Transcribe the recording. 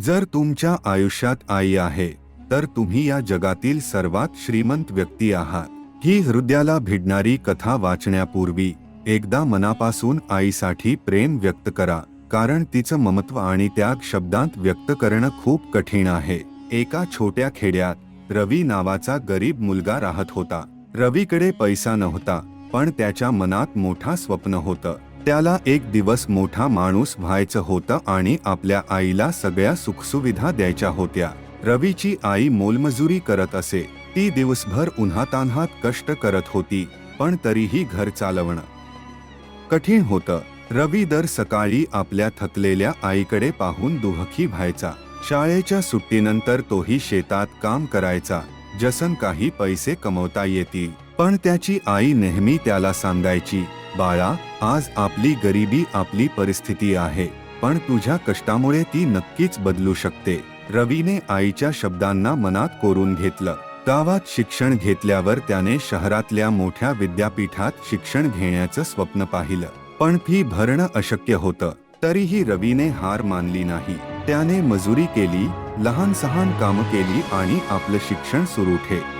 जर तुमच्या आयुष्यात आई आहे तर तुम्ही या जगातील सर्वात श्रीमंत व्यक्ती आहात. ही हृदयाला भिडणारी कथा वाचण्यापूर्वी एकदा मनापासून आईसाठी प्रेम व्यक्त करा कारण तिचं ममत्व आणि त्याग शब्दांत व्यक्त करणं खूप कठीण आहे. एका छोट्या खेड्यात रवी नावाचा गरीब मुलगा राहत होता. रवीकडे पैसा नव्हता पण त्याच्या मनात मोठा स्वप्न होतं. त्याला एक दिवस मोठा माणूस व्हायचं होतं आणि आपल्या आईला सगळ्या सुखसुविधा द्यायच्या होत्या. रवीची आई मोलमजुरी करत असे. ती दिवसभर उन्हातान्हात कष्ट करत होती पण तरीही घर चालवणं कठीण होतं. रवी दर सकाळी आपल्या थकलेल्या आईकडे पाहून दुहखी व्हायचा. शाळेच्या सुट्टीनंतर तोही शेतात काम करायचा. जसन काही पैसे कमवता येतील. पण त्याची आई नेहमी त्याला सांगायची बाळा आज आपली गरिबी आपली परिस्थिती आहे पण तुझ्या कष्टामुळे ती नक्कीच बदलू शकते. रवीने आईच्या शब्दांना मनात कोरून घेतलं. गावात शिक्षण घेतल्यावर त्याने शहरातल्या मोठ्या विद्यापीठात शिक्षण घेण्याचं स्वप्न पाहिलं. पण फी भरणं अशक्य होतं तरीही रवीने हार मानली नाही. त्याने मजुरी केली लहान सहान कामं केली आणि आपलं शिक्षण सुरू ठे